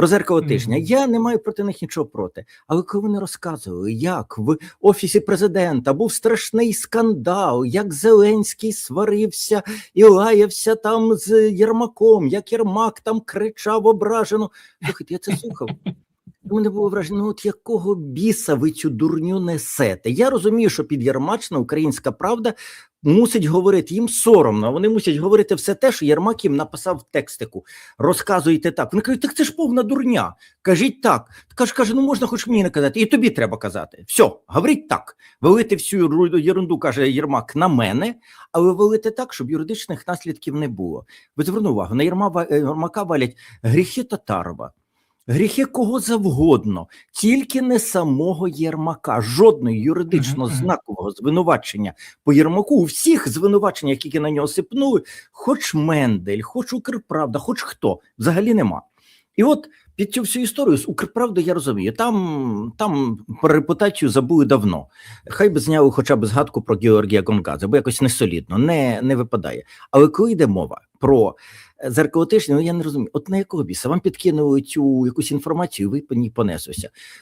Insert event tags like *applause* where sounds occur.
про зеркало тижня. Я не маю проти них нічого проти. Але коли вони розказували, як в офісі президента був страшний скандал, як Зеленський сварився і лаявся там з Єрмаком, як Єрмак там кричав ображено. Слухайте, я це слухав. *laughs* У мене було враження, ну от якого біса ви цю дурню несете? Я розумію, що під'єрмачна українська правда мусить говорити їм соромно. Вони мусять говорити все те, що Єрмак їм написав в текстику. Розказуйте так. Вони кажуть, так це ж повна дурня. Кажіть так. Каже, каже, ну можна хоч мені не казати, і тобі треба казати. Все, говоріть так. Велити всю ру- ерунду, каже Єрмак, на мене, але велити так, щоб юридичних наслідків не було. Ви звернули увагу, на Єрма, Єрмака валять гріхи Татарова. Гріхи кого завгодно, тільки не самого Єрмака, жодного юридично знакового звинувачення по Єрмаку. У всіх звинувачень, які на нього сипнули, хоч Мендель, хоч Укрправда, хоч хто, взагалі нема. І от під цю всю історію з Укрправдою я розумію, там, там про репутацію забули давно. Хай би зняли хоча б згадку про Георгія Гонгадзе, бо якось не солідно, не, не випадає. Але коли йде мова про е, зеркало тижня, ну я не розумію, от на якого біса вам підкинули цю якусь інформацію, ви по ній понеслися.